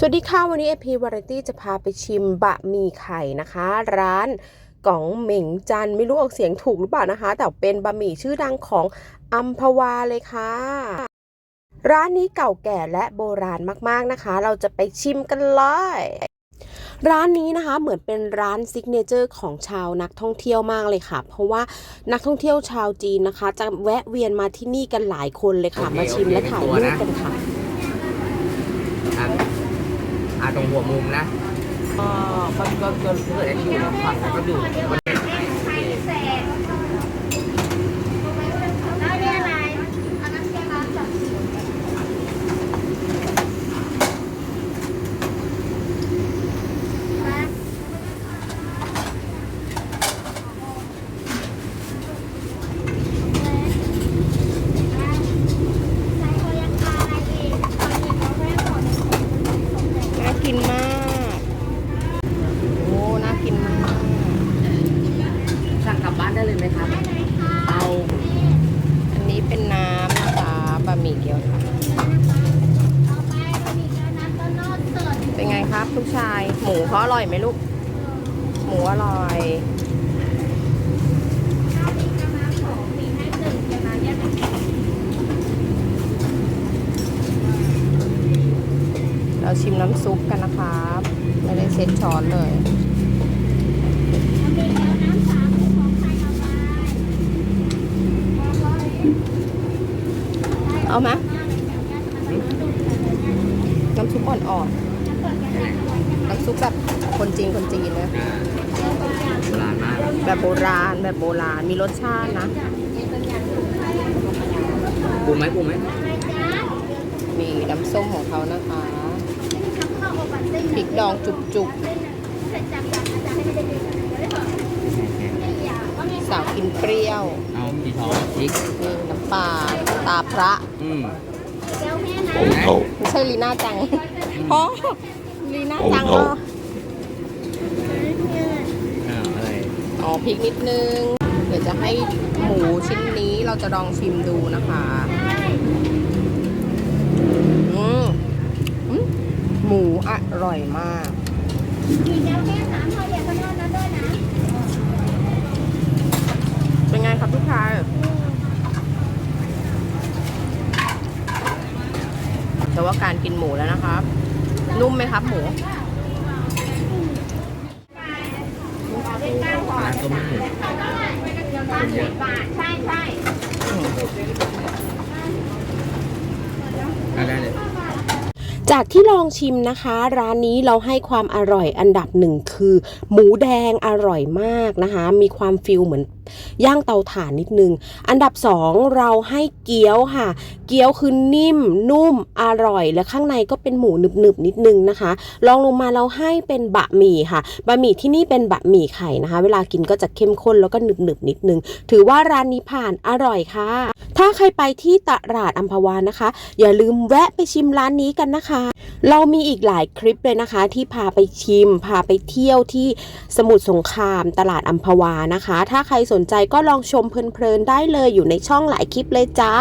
สวัสดีค่ะ วันนี้เอพีวาไรตี้จะพาไปชิมบะหมี่ไข่นะคะ ร้านก๋องเหม่งจันไม่รู้ออกเสียงถูกหรือเปล่านะคะ แต่เป็นบะหมี่ชื่อดังของอัมพวาเลยค่ะ ร้านนี้เก่าแก่และโบราณมากๆนะคะ เราจะไปชิมกันเลยร้านนี้นะคะเหมือนเป็นร้านซิกเนเจอร์ของชาวนักท่องเที่ยวมากเลยค่ะ เพราะว่านักท่องเที่ยวชาวจีนนะคะ จะแวะเวียนมาที่นี่กันหลายคนเลยค่ะ มาชิมและถ่ายรูปกันค่ะ อ่าตรงหัวมุมนะก็ก็ก็ก็เพื่อจะอยู่ฝั่งแล้วก็ดูมันเป็นไงโอเค แล้วนี่อะไรอันนั้นแกงจับ น่ากินมาก โอ้ น่ากินมาก สั่งกลับบ้านได้เลยไหมครับ เอา อันนี้เป็นน้ำนะคะบะหมี่เกี๊ยวค่ะ เป็นไง ครับลูกชาย หมูเขาอร่อยไหมลูก หมูอร่อยเราชิมน้ำซุปกันนะครับ ไม่ได้เซ็ตช้อนเลยเอาไหมน้ำซุปอ่อนๆ ซุปแบบคนจีนคนจีนนะอ่าโบราณมากแบบโบราณแบบโบราณมีรสชาตินะปรุงไหมปรุงไหมมีน้ำส้มของเขานะคะพริกดองจุกๆสาวกินเปรี้ยว เอากี่ช้อนพริกนี่น้ำปลาตาพระ อืมไม่ใช่ลีน่าจังอ๋อ ลีน่าจังก็อ่าอะไรอ๋อพริกนิดนึง เดี๋ยวจะให้หมูชิ้นนี้เราจะลองชิมดูนะคะ อืมอืมหมูอร่อยมาก เป็นไงครับทุกท่านแต่ว่าการกินหมูแล้วนะครับ นุ่มไหมครับหมูร้านต้มหมูใช่ใช่อะได้เลย จากที่ลองชิมนะคะ ร้านนี้เราให้ความอร่อยอันดับหนึ่งคือ หมูแดงอร่อยมากนะคะ มีความฟิลเหมือนย่างเตาถ่านนิดนึง อันดับสองเราให้เกี๊ยวค่ะ เกี๊ยวคือนิ่ม นุ่มอร่อย และข้างในก็เป็นหมูหนึบๆนิดนึงนะคะลองลงมาเราให้เป็นบะหมี่ค่ะบะหมี่ที่นี่เป็นบะหมี่ไข่นะคะ เวลากินก็จะเข้มข้นแล้วก็หนึบๆนิดนึง ถือว่าร้านนี้ผ่านอร่อยค่ะ ถ้าใครไปที่ตลาดอัมพวานะคะ อย่าลืมแวะไปชิมร้านนี้กันนะคะ เรามีอีกหลายคลิปเลยนะคะ ที่พาไปชิม พาไปเที่ยวที่สมุทรสงครามตลาดอัมพวานะคะ ถ้าใครสนใจก็ลองชมเพลินๆได้เลยอยู่ในช่องหลายคลิปเลยจ้า